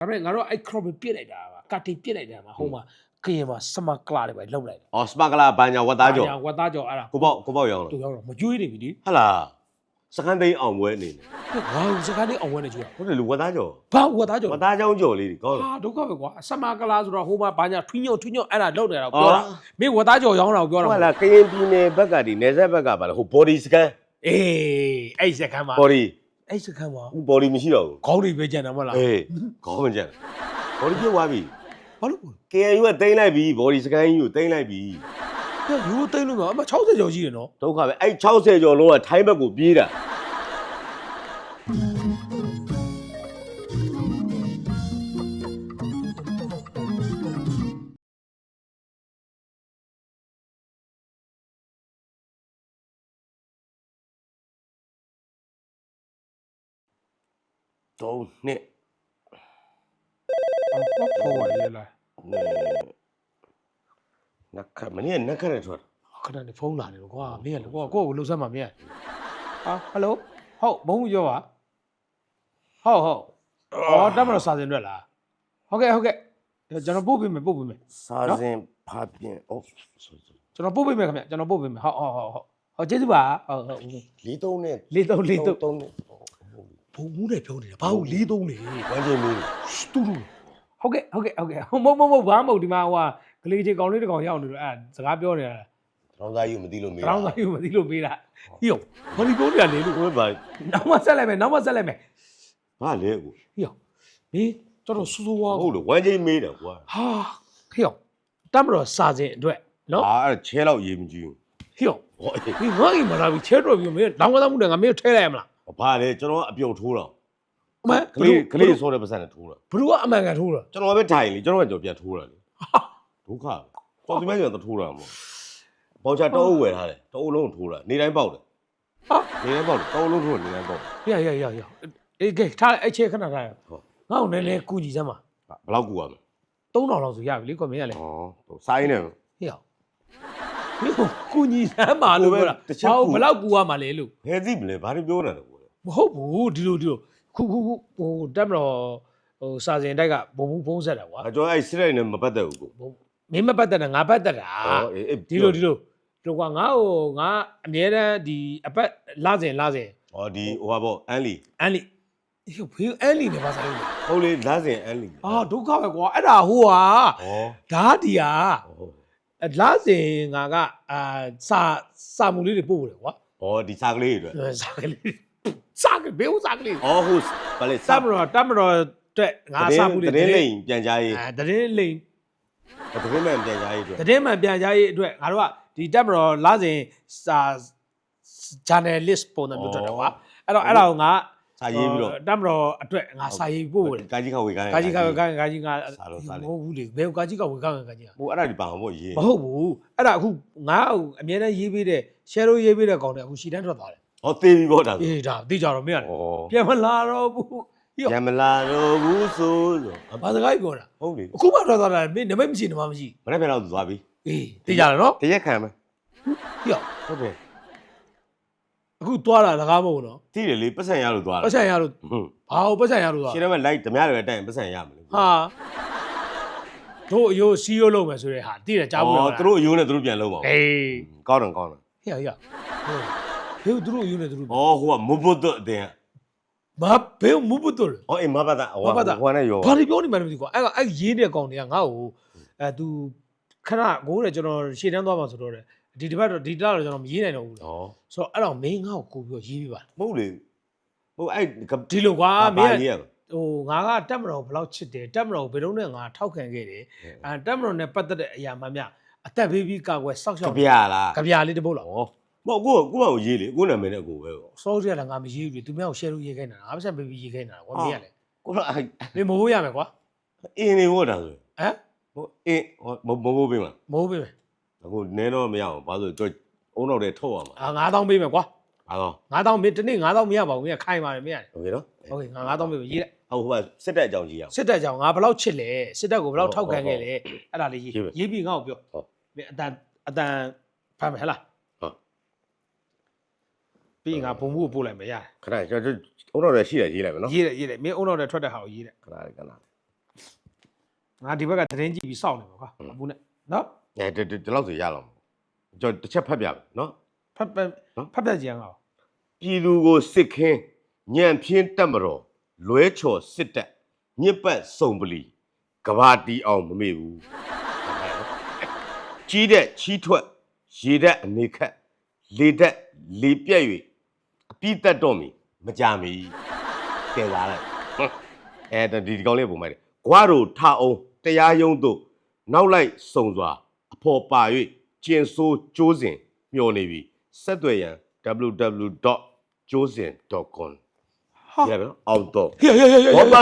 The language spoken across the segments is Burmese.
ဒါပေမဲ့ငါတို့အဲ့ crop ပြစ်လိုက်တာပါကတိပြစ်လိုက်တာမှာဟိုမှာခရင်မှာစမကလာတွေပဲလောက်လိုက်တယ်အော်စပါကလာဘန်ညာဝတ်သားကြော်ဝတ်သားကြော်အဲ့ဒါကိုပေါ့ကိုပေါ့ရောင်းသူလားရောက်တော့မကျွေးနေပြီဒီဟလာစကန်သိန်းအောင်ပွဲအနေနဲ့ငါစကားလေးအောင်ဝဲနေကျွေးဟုတ်တယ်လူဝတ်သားကြော်ဘာဝတ်သားကြော်ဝတ်သားချောင်းကြော်လေးတွေကောင်းလားဟာဒုက္ခပဲကွာစမကလာဆိုတော့ဟိုမှာဘာညာထွင်းညုံထွင်းညုံအဲ့ဒါလောက်တယ်တော့ပြောတာအော်မင်းဝတ်သားကြော်ရောင်းတာကိုပြောတာဟုတ်လားကရင်ပြည်နယ်ဘက်ကဒီနယ်စပ်ဘက်ကပါလေဟို body scan အေးအဲ့စကမ်းမှာ body အဲ့စကမ်းမှာဟို body မရှိတော့ဘူးခေါင်းတွေပဲကြံတာမဟုတ်လားအေးခေါင်းမကျန် body ပြတ်သွားပြီ ဘာလို့ KNU ကတိမ့်လိုက်ပြီ body scan ကြီးကိုတိမ့်လိုက်ပြီလဲယူသိမ်းလို့မအမ60ကျော်ရှိတယ်နော်ဒုက္ခပဲအဲ့60ကျော်လုံးကထိုင်းဘက်ကိုပြေးတာ သုံးနှစ်ဟုတ်ပါရဲ့လားနက်ခတ်မနေ့ကနက်ခတ်နဲ့ထွက်ခဏနေဖုန်းလာနေတော့ကွာမင်းကလည်းကွာကိုယ့်ကိုလှုပ်ဆက်မှာမင်းကဟာဟယ်လိုဟုတ်ဘုံဘူးပြောပါဟုတ်ဟုတ်အော်တက်မလို့စာစင်တွေ့လားဟုတ်ကဲ့ဟုတ်ကဲ့ကျွန်တော်ပို့ပေးမယ်ပို့ပေးမယ်စာစဉ်ဖာပြင်အော်ဆိုဆိုကျွန်တော်ပို့ပေးမယ်ခင်ဗျကျွန်တော်ပို့ပေးမယ်ဟုတ်ဟုတ်ဟုတ်ဟုတ်ဟုတ်ကျေးဇူးပါဟုတ်ဟုတ်လေးသုံးနဲ့လေးသုံးလေးသုံးသုံးနဲ့ ဘုံဘူးနဲ့ပြောနေတာဘာလို့လေးသုံးနေဝမ်းကျင်မီးတူတူဟုတ်ကဲ့ဟုတ်ကဲ့ဟုတ်ကဲ့မဟုတ်မဟုတ်ဘာမဟုတ်ဒီမှာဟိုကကလေးချေကောင်လေးတစ်ကောင်ရောက်နေလို့အဲစကားပြောနေတာတောင်းသားယူမသိလို့မေးတောင်းစားယူမသိလို့ပေးတာဟိယောဘာလို့ပြောနေရလဲလို့ကိုယ်ဘာနောက်မှဆက်လိုက်မယ်နောက်မှဆက်လိုက်မယ်ဘာလဲကိုဟိယောမင်းတော်တော်စူးစူးဝါဟုတ်လို့ဝမ်းကျင်မီးတယ်ကွာဟာဟိယောတမ်းမတော်စာစဉ်အတွက်နော်အာအဲ့ချဲတော့ရေးမကြည့်ဟိယောဘူးဟောအေးဒီငါ့အိမ်မှာလာပြီးချဲတော်ပြီးမင်းလောင်းကစားမှုနဲ့ငါမင်းကိုထဲလိုက်ရမလား ဘာလဲကျွန်တော်ကအပြုတ်ထိုးတော့အမကလေးကလေးဆိုတဲ့ပတ်စံနဲ့ထိုးတာဘလူကအမှန်ကန်ထိုးတာကျွန်တော်ပဲထိုင်လေကျွန်တော်ကကြော်ပြန်ထိုးတာလေဒုက္ခပေါ်ဒီမဲ့ကျွန်တော်ထိုးတာမဟုတ်ပေါင်ချတော့ဝယ်ထားတယ်တော့လုံးထိုးတာနေတိုင်းပေါက်တယ်ဟာနေတိုင်းပေါက်တယ်တော့လုံးထိုးနေတိုင်းပေါက်ရရရရအေးကဲထားလိုက်အဲ့ချဲခဏထားရဟုတ်ငါ့ကိုနည်းနည်းကူညီစမ်းပါဘယ်လောက်ကူရမလဲ3000လောက်ဆိုရပြီလေကွမင်းကလည်းဩစိုင်းနေဟေ့အောင်မင်းကိုကုညီစမ်းပါလို့ပြောတာတစ်ချက်ဘာကူဘယ်လောက်ကူရမှာလဲလို့ဘယ်သိမလဲဘာတွေပြောနေတာလဲကွာ မဟုတ်ဘူးဒီလိုဒီလိုခုခုခုဟိုတက်မတော်ဟိုစာစင်တိုက်ကဘုံဘူးဖုံးဆက်တာကွာအကျော်အဲ့စစ်ရိုက်နဲ့မပတ်သက်ဘူးကိုဘုံမင်းမပတ်သက်တာငါပတ်သက်တာဩအေးအေးဒီလိုဒီလိုဒီလိုကွာငါ့ကိုငါအမြဲတမ်းဒီအပတ်လာစဉ်လာစဉ်ဩဒီဟိုပါပေါ့အန်လီအန်လီဟိုဖေးအန်လီနဲ့ပါစားလို့လေဟုတ်လေလာစဉ်အန်လီအာဒုက္ခပဲကွာအဲ့ဒါဟိုဟာဩဓာဒီဟာဩအဲ့လာစဉ်ငါကအာစာစာမှုလေးတွေပို့တယ်ကွာဩဒီစားကလေးတွေအတွက်စာကလေး စာကဘေးဦးစာကလေးဩဟုတ်ဗာလေတမတော်တမတော်တဲ့ငါစာမှုတွေတရင်လိန်ပြန်ကြားရေးအဲတရင်လိန်တရင်မှန်ပြန်ကြားရေးအတွက်တရင်မှန်ပြန်ကြားရေးအတွက်ငါတို့ကဒီတမတော်လာစဉ်စာ journalist ပုံစံမျိုးထွက်တယ်ကွာအဲ့တော့အဲ့ဒါကိုငါစာရေးပြီးတော့တမတော်အတွက်ငါစာရေးပို့တယ်ကာကြီးခဝေကိုင်းကာကြီးကကာကာကြီးကစာတော့စာလေမဟုတ်ဘူးလေဘယ်ကာကြီးကဝေကောင်းကာကြီးကဟိုအဲ့ဒါဒီပါအောင်ပေါ့ရေးမဟုတ်ဘူးအဲ့ဒါအခုငါ့ကိုအမြဲတမ်းရေးပေးတဲ့ share လို့ရေးပေးတဲ့ကောင်တွေအခုရှီတန်းထွက်သွားတယ် ဟောသေးပြီပေါ့ဒါဆိုအေးဒါသိကြတော့မင်းကဩပြန်မလာတော့ဘူးဟိုပြန်မလာတော့ဘူးဆိုလို့ဘာစကားပြောတာဟုတ်လေအခုမှထွက်သွားတာမင်းနမိတ်မရှိနမမရှိမနေ့ပြန်တော့သွားပြီအေးသိကြတယ်နော်တရက်ခံမယ်ဟိယောဟုတ်တယ်အခုသွားတာလကားမဟုတ်ဘူးနော်တိတယ်လေပတ်စံရလို့သွားတာပတ်စံရလို့ဟွန်းဘာလို့ပတ်စံရလို့သွားရှင်းတော့လိုက်ဓမြတွေတိုင်ပတ်စံရမလို့ဟာတို့အယိုးစီးရိုးလုံးမယ်ဆိုတဲ့ဟာသိတယ်ကြားဘူးလားသူတို့အယိုးနဲ့သူတို့ပြန်လုံးပါအေးကောင်းတယ်ကောင်းတယ်ဟေ့ဟေ့ဟေ့ တို့တို့အယိုးနဲ့တို့ဩဟိုကမဘုတ်တ်အတင်းမဘယ်မူဘူးတို့ဩအေးမပတ်တာဟိုမပတ်တာဟိုနဲ့ရောဘာတွေပြောနေမှန်းမသိကွာအဲ့ကအဲ့ရေးတဲ့ကောင်တွေကငါ့ကိုအဲ तू ခဏကိုတဲ့ကျွန်တော်ရှေ့တန်းသွားမှာဆိုတော့တဲ့ဒီတစ်ပတ်တော့ဒီတစ်တော့ကျွန်တော်မရေးနိုင်တော့ဘူးလေဩဆိုတော့အဲ့တော့မင်းငါ့ကိုကိုပြီးတော့ရေးပြပါမဟုတ်လေဟိုအဲ့ဒီလိုကွာမဘာင်းကရေးရဟိုငါကတက်မတော်ဘယ်လောက်ချစ်တယ်တက်မတော်ဘယ်တော့နဲ့ငါထောက်ခံခဲ့တယ်အဲတက်မတော်နဲ့ပတ်သက်တဲ့အရာမှန်များအသက်ဘေးဘီကာကွယ်စောက်ရှောကက်ပြလားကြပြလေးတစ်ပုတ်လောက်ဩ မဟုတ်ကိုကိုကိုရေးလေကိုနာမည်နဲ့ကိုပဲပေါ့ စောရလည်းငါမရေးဘူးသူများကို share လုပ်ရေးခိုင်းတာငါမဆက်ဘေဘီရေးခိုင်းတာကွာမင်းကလည်း ကိုတော့အဲ့ မင်းမိုးဖို့ရမယ်ကွာ အင်းနေဝတ်တာဆို ဟမ် ဟိုအင်းဟိုမမမိုးပေးမှာ မိုးပေးမယ် အခုနဲတော့မရအောင်ဘာလို့သူအုံတော့တဲ့ထုတ်ရမှာ အာ9000ပေးမယ်ကွာ ဘာတော့ 9000မင်းဒီနေ့9000မရပါဘူးမင်းကခိုင်းပါတယ်မင်းကလည်း โอเคနော် โอเคငါ9000ပေးမယ်ရေးလိုက် ဟုတ်ဟိုကစစ်တက်အကြောင်းကြီးရအောင် စစ်တပ်ကြောင့်ငါဘယ်လောက်ချစ်လဲစစ်တပ်ကိုဘယ်လောက်ထောက်ခံခဲ့လဲအဲ့ဒါလေးရေး ရေးမယ် ရေးပြီးငါ့ကိုပြော ဟုတ် မင်းအတန်အတန်ဖမ်းမယ်ဟဲ့လား ဟုတ် ပြီးရင်ငါဘုံမှုကိုပို့လိုက်မယ်ရတယ်ခဏကျွန်တော်အုံတော့တဲ့ရှိတယ်ရေးလိုက်မယ်နော်ရေးတယ်ရေးတယ်မင်းအုံတော်နဲ့ထွက်တဲ့ဟာကိုရေးတယ်ခဏလေးခဏလေးငါဒီဘက်ကသတင်းကြည့်ပြီးစောင့်နေပါကွာအပူနဲ့နော်အဲဒီဒီဒီလောက်ဆိုရလောက်မှာကျွန်တော်တစ်ချက်ဖတ်ပြမယ်နော်ဖတ်ဖတ်နော်ဖတ်ပြကြည့်အောင်ပြည်သူကိုစစ်ခင်းညံပြင်းတက်မတော်လွဲချော်စစ်တက်ညစ်ပတ်စုံပလီကဘာတီအောင်မမေ့ဘူးကြီးတဲ့ချီးထွက်ရေတက်အနေခက်လေတက်လေပြက်၍အ ပိတက်တော့မီမကြမီကဲလာလိုက်ဟွန်းအဲဒီဒီကောင်လေးပုံမိုက်တယ်ဂွားတို့ထအောင်တရားရုံးတို့နောက်လိုက်စုံစွာအဖော်ပါ၍ကျင်ဆိုးကျိုးစဉ်မျောနေပြီဆက်သွယ်ရန် www.josin.com ဟာရပါတော့အောင်တော့ဟေးဟေးဟေးဟေးဘောပါ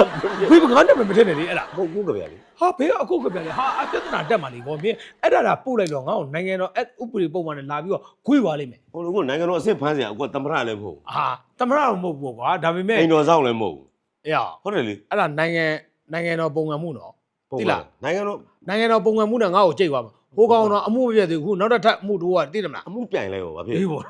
ဘေးကငါနာမည်မထင်နဲ့လေအဲ့ဒါဟုတ်ကူကဗျာလေဟာဘေးကအခုကပြန်လေဟာအပြဿနာတက်မှလေဘောမင်းအဲ့ဒါဒါပို့လိုက်တော့ငါ့ကိုနိုင်ငံတော်အဲ့ဥပဒေပုံမှန်နဲ့လာပြီးတော့ခွေးသွားလိမ့်မယ်ဟိုလိုကနိုင်ငံတော်အဆင့်ဖမ်းစရာအခုကသမရလည်းမဟုတ်ဟာတမရတော့မဟုတ်ဘူးကွာဒါပေမဲ့အိမ်တော်ဆောင်လည်းမဟုတ်အေးဟာဟုတ်တယ်လေအဲ့ဒါနိုင်ငံနိုင်ငံတော်ပုံကံမှုနော်သိလားနိုင်ငံတော်နိုင်ငံတော်ပုံကံမှုနဲ့ငါ့ကိုကြိတ်သွားမှာဟိုကောင်တော့အမှုမပြတ်သေးဘူးခုနောက်တစ်ထပ်အမှုတို့ကသိတယ်မလားအမှုပြိုင်လဲရောဗာဖြစ်အေးဘော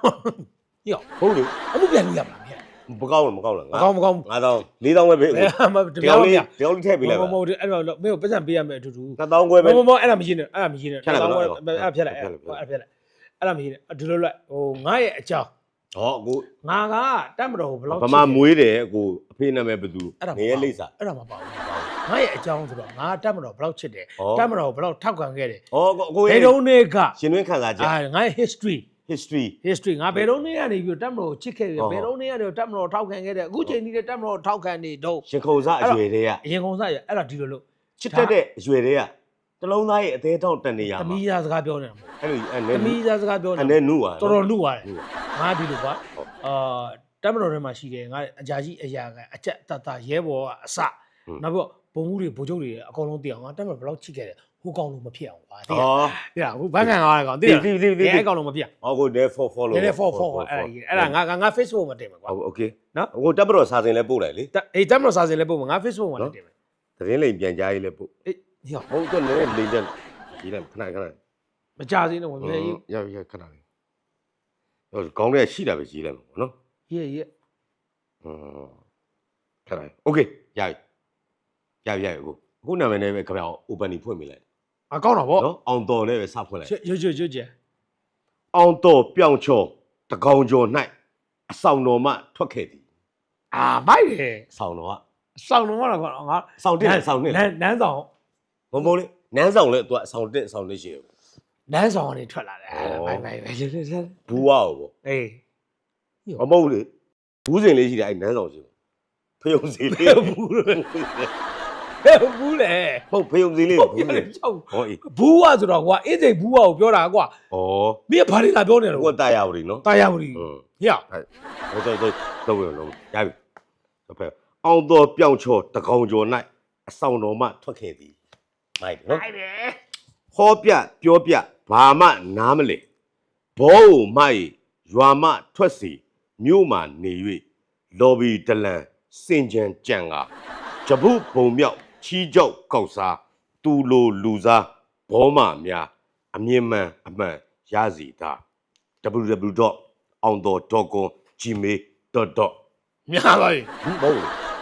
ညောဟုတ်လေအမှုပြန်လို့ရမလားဗျာ မကောင်းဘူးမကောင်းလားမကောင်းမကောင်း9000 4000ပဲပေးဘယ်မှာတတပြောယောင်းက်မလေးရတယောက်လေးထည့်ပေးလိုက်မပါမမအဲ့တော့မင်းကိုပတ်စံပေးရမယ်အတူတူ9000ခွဲမပဲမမအဲ့ဒါမရှင်းနဲ့အဲ့ဒါမရှင်းနဲ့ဖြတ်လိုက်ပါလားအဲ့ဒါဖြတ်လိုက်ဖြအဲ့တ်လိုက်ဒါဖြတ်လိုက်အဲ့ဒါမရှင်းနဲ့ဒီလိုလိုက်ဟိုငါရဲ့အကြောင်းဟောအခုငါကတတ်မတော်ကိုဘယ်လောက်ဗမာမွေးတယ်အခုအဖေနာမည်ဘယ်သူအဲ့ဒါငရဲလိမ့်စာအဲ့ဒါမပါဘူးငါရဲ့အကြောင်းဆိုတော့ငါတတ်မတော်ဘယ်လောက်ချစ်တယ်ဟောတတ်မတော်ကိုဘယ်လောက်ထောက်ခံခဲ့တယ်ဟောအခုဘယ်တုန်းတွေကရှင်တွင်းခံစားချက်အာငါရဲ့ history history history ငါဘယ်တော့နေရနေပြီးတော့တက်မတော်ကိုချစ်ခဲ့တယ်ဟုတ်ဘယ်တော့နေရနေတက်မတော်ကိုထောက်ခံခဲ့တယ်အခုချိန်ကြီးတဲ့တက်မတော်ကိုထောက်ခံနေတော့ရှင်ခုံစားအရွယ်တွေကအရင်ကုန်စားရအဲ့ဒါဒီလိုလို့ချစ်တတ်တဲ့အရွယ်တွေကတလုံးသားရဲ့အသေးတောင့်တန်နေရသမီးမှာသားစကားပြောနေတာမဟုတ်အဲ့လိုအဲ့ဘူးသမီးသားစကားပြောနေအဲ့တာနဲ့နုပါတော်တော်လူသွားတယ်နုပါငါဒီလိုကွာဟုတ်အာတက်မတော်ထဲမှာရှိတယ်ငါအကြာကြီးအရာကအချက်တတရဲဘော်ကအစနောက်ပြီးတော့ဘုံမှုတွေဘိုးချုပ်တွေအကုန်လုံးသိအောင်ငါတက်မတော်ဘယ်လောက်ချစ်ခဲ့တယ် ဟိုကောင်လုံးမဖြစ်အောင်ပါတဲ့ဩတဲ့ဟိုဘန်းကန်ကားကောင်တဲ့ဒီအဲ့ကောင်လုံးမဖြစ်အောင်ဟောကို therefore follow တဲ့ for for အဲ့အဲ့ဒါငါငါ Facebook မှာတင်မှာကွာဟုတ် okay နော်ဟိုတက်မတော်စာစင်လဲပို့လိုက်လေအေးတက်မတော်စာစင်လဲပို့မှာငါ Facebook မှာလည်းတင်မှာသတင်းလိမ်ပြန်ကြားရေးလဲပို့အေးဟုတ်တော့လေလိမ်တယ်ဒီလိုက်ခဏခဏမကြစင်းတော့ဝင်ပြန်ရေးရရခဏလေးဟိုကောင်းတဲ့ရှိတာပဲရေးလိုက်မှာပေါ့နော်ရေးရေးอืมခဏလေး okay ရပြီရပြီရပြီကိုအခုနာမည်နဲ့ပဲခပြောင် open နေဖွင့်မိလိုက် အကောင်းတော့ဗောနော်အောင်တော်နဲ့ပဲစဖွင့်လိုက်ရွရွရွရွအောင်တော်ပြောင်ချော်တကောင်ကျော်၌အဆောင်တော်မှထွက်ခဲ့သည်အာမိုက်တယ်အဆောင်တော်ကစောင်းတော့ကတော့ငါအဆောင်တက်အဆောင်နဲ့နန်းနန်းဆောင်မမုံလေးနန်းဆောင်လဲသူကအဆောင်တက်အဆောင်တက်ရှိတယ်နန်းဆောင်ကနေထွက်လာတယ်ဩမိုက်မိုက်ပဲရေးရေးရေးဘူးဝါဘောအေးမမုံလေးဘူးစင်လေးရှိတယ်အဲ့နန်းဆောင်ရှိတယ်ဖယုံစီလေးဘူးလေဟဲ့ ဘူးလေဟုတ်ဖေးုံသေးလေးဟုတ်ဘူးလေဟောအေးဘူးဝဆိုတော့ကွာအေးစိတ်ဘူးဝကိုပြောတာကွာဩမင်းကဘာတွေလာပြောနေတော့ကိုတာယာဝရီနော်တာယာဝရီဟေ့ဟိုတော့တော့တော့ဝင်လုံးရပြီတဖက်အောင်တော်ပြောင်းချောတကောင်ကျော်၌အဆောင်တော်မှထွက်ခဲ့သည်မိုက်နော်မိုက်တယ်ဟောပြပြောပြဘာမှနားမလဲဘောကိုမိုက်ရွာမှထွက်စီမြို့မှာနေ၍လော်ဘီတလန်စင်ကြံကြံကဂျပုဘုံမြောက် ချီးကြောက်ကောက်စားတူလိုလူစားဘောမများအမြင့်မှန်အမှန်ရစီတာ www.ondor.com.gmail.com များသွားပြီဟုတ်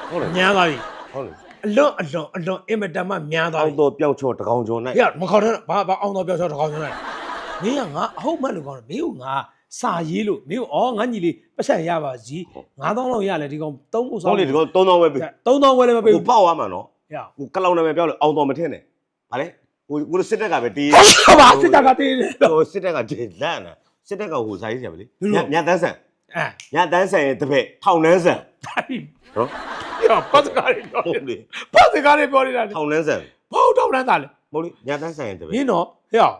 ဟုတ်လားများသွားပြီဟုတ်လားအလွန်အလွန်အလွန်အင်မတန်မှများသွားအောပြီင်တော်ပြောင်းချောတကောင်ကျော်ဟေ့၌မခေါ်တဲ့ဘာဘာအောင်တော့ပြောချောတကောင်ချောလိုက်မင်းကငါအဟုတ်မှတ်လို့ကောင်းတယ်မင်းကငါစာရေးလို့မင်းကဩငါညီလေးပတ်ဆက်ရပါစီ9000လောက်ရလဲဒီကောင်သုံးဖို့ဟောဆောင်လေဒီကောင်3000ပဲပေး3000ဝယ်လည်းမပေးကိုဘူးပေါက်သွားမှာနော် ဟေ့ကိုကလောင်နာမည်ပြောလို့အောင်တော်မထင်းနဲ့ဗာလေကိုကိုစစ်တက်ကပဲတီးဟုတ်ပါစစ်တပ်ကတေးတယ်ဟိုစစ်တက်ကတေးလန့်နာစစ်တက်ကဟိုစာရေးကြပါလေဘယ်လိုညညတန်းဆန်အဲညတန်းဆန်ရဲ့တစ်ဖက်ထောင်နှန်းဆန်ဒါပြီနော်ရောပတ်စကားတွေပြောဟုနေတ်လေပတ်စကားတွေပြောနေတာထောင်နှန်းဆန်ဘောက်တော့လန်းသားလေမဟုတ်လေညတန်းဆန်ရဲ့တစ်ဖမက်င်းတော့ဟေ့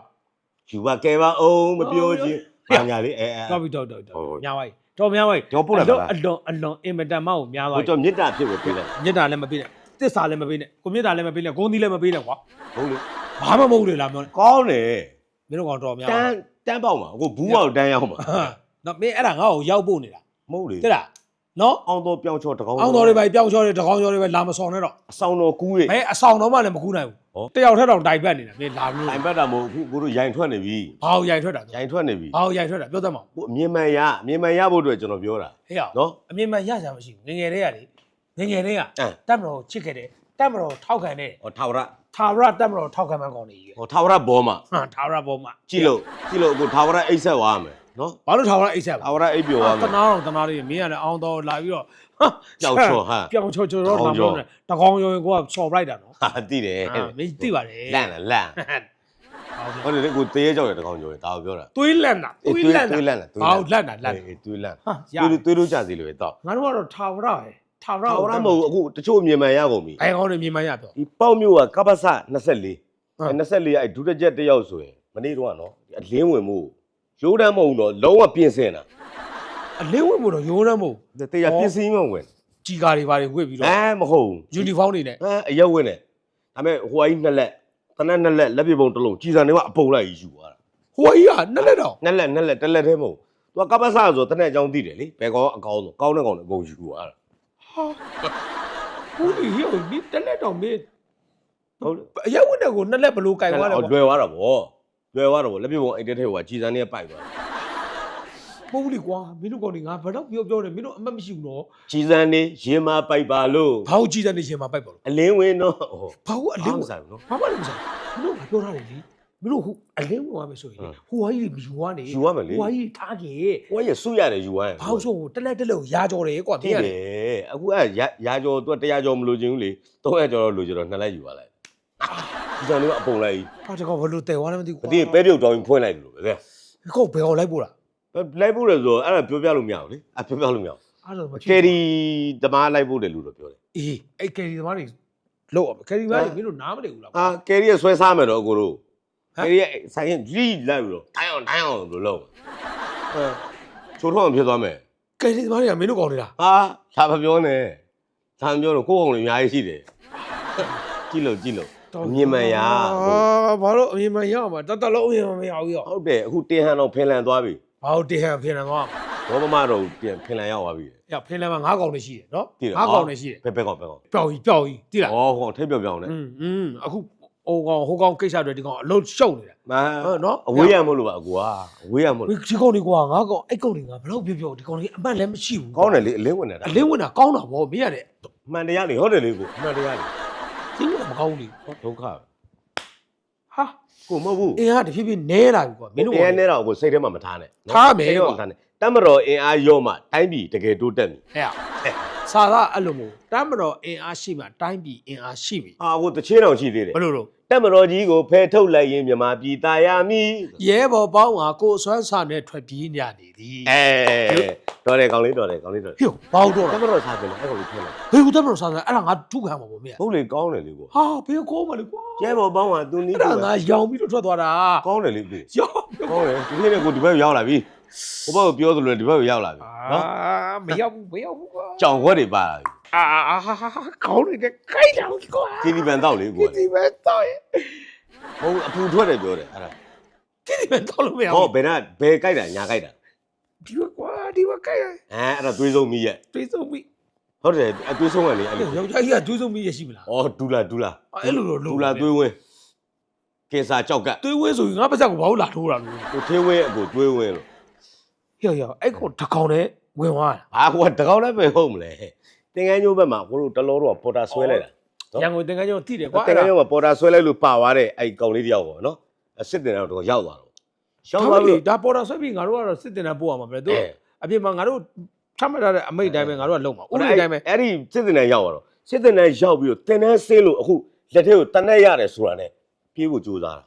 ယူပါကဲပါအောင်မပြောချင်းဘာညာလေးအဲအဲတော့ပြီတော့တော့တော့ဟုတ်များပါပြီတော့များပါပြီတော့ပို့လိုက်ပါလားအလွန်အလွန်အင်မတန်မှကိုများသွားဟိုပြီတော့မြစ်တာဖြစ်ပဲပြေးလိုက်မြစ်တာလည်းမပေးနဲ့ တစ္ဆာလည်းမပေးနဲ့ကိုမြစ်တာလည်းမပေးနဲ့ဂုံးသီးလည်းမပေးနဲ့ကွာဟုတ်လေဘာမှမဟုတ်လေလားပြောနေကောင်းတယ်မင်းတို့ကောင်တော်များတပါန်းတန်းပေါက်မှာအခုဘူးပေါက်တန်းရောက်မှာဟာနော်မင်းအဲ့ဒါငါ့ကိုရောက်ဖို့နေတာမဟုတ်လေတဲ့လားနော်အောင်တော်ပြောင်းချောတကောင်အောင်တော်တွေပဲပြောင်းချောတွေတကောင်ချောတွေပဲလာမဆောင်နဲ့တော့အဆောင်တော်ကူးရဲ့ဘယ်အဆောင်တော့မှလည်းမကူးနိုင်ဟောဘူးတယောက်ထက်တော့တိုင်ပတ်နေတာမင်းလာလို့တိုင်ပတ်တာမဟုတ်ဘူးကိုတို့ရိုင်ထွက်နေပြီဘာကိုရိုက်ထွက်တာရိုင်ထွက်နေပြီဘာကိုရိုက်ထွက်တာပြောတတ်မအောင်ကိုအမြင်မှန်ရအမြင်မှန်ရဖို့အတွက်ကျွန်တော်ပြောတာဟေ့ရနော်အမြင်မှန်ရကြမရှိဘူးငယ်ငယ်လေးကလေ ငယ်ငယ်လေးကအမ်တက်မတော်ကိုချစ်ခဲ့တယ်တက်မတော်ထောက်ခံတဲ့ဟောထာဝရထာဝရတက်မတော်ထောက်ခံမှကောင်းနေကြီးဟောထာဝရဘောမှာဟာထာဝရဘောမှာကြည့်လို့ကြည့်လို့အခုထာဝရအိတ်ဆက်သွားမယ်နော်ဘာလို့ထာဝရအိတ်ဆက်ထာဝရအိတ်ပြောသွားမတယ် နာတော့တနာလေးမင်းကလည်းအောင်းတော့လာပြီးတော့ဟာကြောက်ချော်ဟာပြောင်ချော်ချော်တော့တလာကောင်ကျော်မလို့တကောင်ရောရင်ကိုကချော်ပလိုက်တာနော်ဟာသိတယ်အာမင်းသိပါတယ်လန့်လားလန့်ဟောတယ်လေကိုတေးရကြောက်တယ်တကောင်ကျော်တယ်ဒါကိုပြောတာသွေးလန့်တာအေးသွေးလန့်တာသွေးလန့်လားဘာလို့လန့်တာလန့်အေးသွေးလန့်ဟာရ သွေးသွေးလို့ကြစီလို့ပဲတော့ငါတို့ကတော့ထာဝရပဲ ထာဝရထာဝရမဟုတ်ဘူးအခုတချို့မြန်မာရကုန်ပြီအဲကောင်းနေမြင်မရတော့ဒီပေါ့မျိုးကကပ္ပစ24ဟုတ်အဲ24ကအဲဒုတစ်ချက်တစ်ယောက်ဆိုရင်မနေ့တော့ကနော်အလင်းဝင်မှုရိုးတမ်းမဟုတ်ဘူးတော့လုံးဝပြင်ဆင်တာအလင်းဝင်မို့တော့ရိုးရမ်းမို့တေးရပြင်ဆင်မှဝင်ကြီးကားတွေဘာတွေဝတ်ပြီးတော့အဲမဟုတ်ဘူးယူနီဖောင်းတွေနဲ့အဲအရက်ဝင်တယ်ဒါပေမဲ့ဟိုအကြီးနှစ်လက်တနက်နှစ်လက်လက်ပြပုံတစ်လုံးကြီးစံတွေကအပုံလိုက်ယူသွားတာဟိုကြီးကနှစ်လက်တော့နှစ်လက်နှစ်လက်တစ်လက်တည်းမဟုတ်သူကကပ္ပစဆိုတနက်အကြောင်းသိတယ်လေဘယ်ကောင်အကောင်းဆုံးကောင်းတဲ့ကောင်တွေအကုန်ယူသွားတာ ဟာဟိုကြီးဟိုဒီတစ်လက်တော့မင်းဟုတ်အရက်ဝင်တဲ့ကိုနှစ်လက်ဘလို့ကင်သွားတယ်အော်ပေါ့လွယ်သွားတာဗောလွယ်သွားတာဗောလက်ပြပုံအိတ်တဲ့ထဲကကြီးစံတွေကပိုက်သွားတာပုတ်လီကွာမင်းတို့ကောင်တွေငါဘာတော့ပြောပြောတယ်မင်းတို့အမှတ်မရှိဘူးနော်ကြီးစံနေရင်မပိုက်ပါလို့ဘာလို့ကြီးတဲ့နေရှင်မှာပိုက်ပါလို့အလင်းဝင်တော့ဟောဘာလို့အလင်းမဝင်ဆိုင်ဘူးနော်ဘာမှလည်းမဆိုင်မင်းတို့ကပြောထားတယ်လေ မင်းတို့ဟိုအလင်းဝင်သွားမယ်ဆိုရင်ဟုတ်ဟိုဟာကြီးယူသွားနေယူရမယ်လေဟိုဟာကြီးထားခဲ့ဟိုကရစုရတယ်ယူရရင်ဘာလို့ဆိုတက်လက်တက်လက်ကိုရာကြော်တယ်ကွာတမင်းည်ကတလေယ်အခုကရာရာကျော်သူကတရားကျော်မလို့ခြင်းဘူးလေ300ကျော်တော့လိုကြတော့နှစ်လက်ယူပါလိုက်ကြီးစံတွေကအပုံလိုက်ဟာတကောင်ဘလို့တဲသွားလဲမသိဘူးမသိပဲပြုတ်တောင်းဖွင့်လိုက်တယ်လို့ပဲကောဘယ်အောင်လိုက်ပို့လားလိုက်ဖို့လဲဆိုတော့အဲ့ဒါပြောပြလို့မရဘူးလေအပြောပြလို့မရဘူးအဲ့လိုမဖြစ်ကယ်ရီတမားလိုက်ဖို့တယ်လို့တော့ပြောတယ်အေးအဲ့ကယ်ရီသမားတွေလောက်အောင်ကယ်ရီသမားတွေမင်းတို့နားမလည်ဘူးလားအာကယ်ရီကဆွဲစားမယ်တော့အကိုတို့ဟမ် ကလေးဆိုင်ရင်ကြီးလိုက်ပြီးတော့တိုင်းအောင်တိုင်းအောင်လို့လုံးဟမ်ချိုးထုံးအောင်ဖြစ်သွားမယ်ကဲဒီသမားတွေကမင်းတို့ကောင်းနေတာဟာဒါမပြောနဲ့ဒါမပြောတော့ကိုယ့်ဟုံလည်းအများကြီးရှိတယ်ကြည့်လို့ကြည့်လို့အမြင်မှန်ရအာဘာလို့အမြင်မှန်ရမှာတတ်တတ်လို့အမြင်မှန်မရဘူးရောဟုတ်တယ်အခုတင်ဟန်တော့ဖင်လန်သွားပြီဘာလို့တင်ဟန်ဖင်လန်သွားဘောမမတော့ပြန်ဖင်လန်ရောက်သွားပြီရဖင်လန်မှာငါးកောင်နေရှိတယ်နော်ငါးកောင်နေရှိတယ်ဘယ်ဘက်កောင်ဘယ်កောင်ပျောက်ကြီးပျောက်ကြီးတိလားဩဟောထိပ်ပျောက်ပျောက်နေอืมအခု ဟိုကောင်ဟိုကောင်ကိစ္စတွေဒီကောင်အလုံးရှုပ်နေတာမဟဟုတ်နော်အဝေးရမို့လို့ပါအကူကအဝေးရမို့ဒီလို့ကောင်တွေကွာငါးကောင်အဲ့ကောင်တွေငါဘယ်လောက်ပြောပြောဒီကောင်တွေအမှန်လည်းမရှိဘူးကောင်းတယ်လေအလင်းဝင်နေတာအလင်းဝင်တာကောင်းတာဗောမင်းရတယ်အမှန်တရားလေဟုတ်တယ်လေကိုအမှန်တရားလေဒီကမကောင်းဘူးလေဒုက္ခဟာကိုမဟုတ်ဘူးအင်းဟာတဖြည်းဖြည်းနဲလာပြီကွာမင်းတို့တရားနဲ့တော့ကိုစိတ်ထဲမှာမထားနဲ့ထားမယ်စိတ်ထဲမှာမထားနဲ့တမတော်အင်အားရော့မှတိုင်းပြည်တကယ်တိုးတက်ပြီဟဲ့စာသားအဲ့လိုမျိုးတမ်းမတော်အင်အားရှိမှတိုင်းပြည်အင်အားရှိပြီအာကိုတချင်းတော်ရှိသေးတယ်ဘယ်လိုလို့ တက်မတော်ကြီးကိုဖယ်ထုတ်လိုက်ရင်မြမပြည်သားရမည်ရဲဘော်ပေါင်းဟာကိုယ်အစွမ်းစာနဲ့ထွက်ပြေးညနေသည်အဲတော်တယ်ကောင်းလေးတော်တယ်ကောင်းလေးတော်တယ်ဟိုဘောင်းတော့တက်မတော်စားတယ်အဲ့ကောင်ကြီးထွက်လာဘယ်ကူတက်မတော်စားတယ်အဲ့ဒါငါထုခံမှာပေါ့မြတ်ဟုတ်လေကောင်းတယ်လေကိုဟာဘယ်ကိုမလဲကိုရဲဘော်ပေါင်းဟာသူနီးအဲ့ဒါငါရောင်ပြီးတော့ထွက်သွားတာကောင်းတယ်လေကိုရောင်ကောင်းတယ်ဒီနေ့ကိုဒီဘက်ရောက်လာပြီ ဟိုဘက်ကိုပြောသလိုဒီဘက်ကိုရောက်လာပြီနော်အာမရောက်ဘူးမရောက်ဘူးကွာကြောင်ခွက်တွေပါလာပြီအာအာဟာဟာကောင်းနေတဲ့ခိုက်လောင်ကွာတီတီပန်တော့လေကိုဒီပဲတော့ရဟိုအပူထွက်တယ်ပြောတယ်အဲ့ဒါဒီပဲတော့လို့မရဟောဘူးဘယ်နဲ့ဘယ်ကြိုက်တာညာကြိုက်တာဒီဘကွာဒီဘခိုက်ရအဲအဲ့ဒါသွေးဆုံးမီးရဲ့တွေးစုံပြီဟုတ်တယ်အသွေးဆုံးကလေအဲ့လိုယောက်ျားကြီးကတွေးစုံပြီရရှိမလားဩဒူလာဒူလာအဲ့လိုလိုဒူလာသွေးဝင်းကင်ဆာကြောက်ကတ်တွေးဝဲဆိုရင်ငါပါဇက်ကိုဘာလို့လာထိုးတာလို့ကိုသေးဝင်းအကိုသွေးဝင်းလို့ ဟေ့ရောအဲ့ကိုတကောင်နဲ့ဝင်သွားတာဘာကွာတကောင်းလည်းပဲဟုတ်မလဲတင်ကန်းညိုးဘက်မှာကိုတို့တလောတော့ပေါ်တာဆွဲလိုက်တာရန်ကုန်တင်ကန်းကျောင်းတိတယ်ကွာတင်ကန်းညိုးမှာပေါ်တာဆွဲလိုက်လို့ပါသွားတဲ့အဲ့ကောင်လေးတယောက်ပေါ့နော်အစ်စ်တင်တော့ရောက်သွားတော့ရောက်ဟုတ်သွားပြီလို့ဒါပေါ်တာဆွဲပြီးငါတို့ကတော့စစ်တင်တာပို့ရမှာပဲသူအပြင်မှာငါတို့ချမှတ်ထားတဲ့အမိတ်တိုင်းပဲငါတို့ကလုံမှာဥပဒေတိုင်းပဲအဲ့ဒီစစ်တင်တန်းရောက်သွားတော့စစ်တင်တန်းရောက်ပြီးတော့တင်တန်းဆင်းလို့အခုလက်ထဲကိုတနက်ရတယ်ဆိုတာနဲ့ပြေးဖို့ကြိုးစားတာ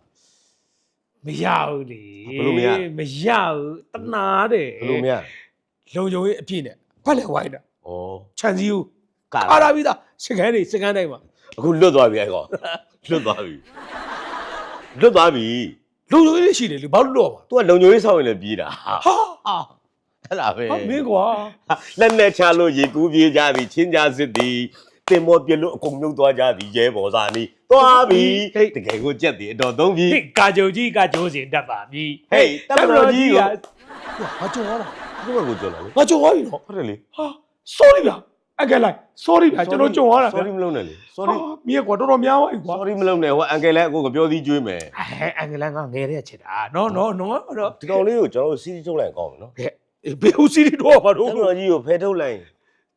မရဘူးလေဘယ်လိုမရမရဘူးတနာတယ်ဘယ်လိုမရလုံုံရေးအပြည့်နဲ့ဖက်လေဝိုင်းတာဩခြံစည်းဦးကာအားရပြီးသားစကန်တွေစကန်တိုင်းမှာအခုလွတ်သွားပြီအဲ့ကောင်လွတ်သွားပြီလွတ်သွားပြီလုံုံရေးရှိတယ်လေဘာလို့လို့ပါ तू ကလုံခြုံရေးဆောင်ရင်လည်းပြေးတာဟာအဲ့ဒါပဲဟာမင်းကွာလက်နဲ့ချလို့ရေကူးပြေးကြပြီချင်းကြစစ်သည်တင်မောပြလို့အကုန်မြုပ်သွားကြသည်ရဲဘော်စာနီး သွားပြီတကယ်ကိုကြက်သည်အတော်သုံးပြီဟေ့ကာကြိုကြီးကာကြိုးစင်တတ်ပါပြီဟေးတမတော်ကြီးကိုငါကြုံရတာဒီဘက်ကိုကြော်လာလေငါကြုံရပြီနော်ဟုတ်တယ်လေ ဟာ sorry ဗျာအကယ်လိုက် sorry ဗျာကျွန်တော်ကြုံရတာဗျာ sorry မလုပ်နဲ့လေ sorry sorry မြေကွာတော်တော်များပါပြီကွာ sorry မလုပ်နဲ့ဟိုအန်ကယ်လည်းအခုကပြောသေးကျွေးမယ်အဲအင်္ဂလန်ကငယ်တဲ့ချစ်တာနော်နော်နော်နော်ဒီကောင်လေးကိုကျွန်တော်တို့စီးစီးထုတ်လိုက်ကောင်းမယ်နော်ကဲဘေးဦးစီးတော့ပါတတော့မတော်ကြီးကိုဖဲထုတ်လိုက်ရင်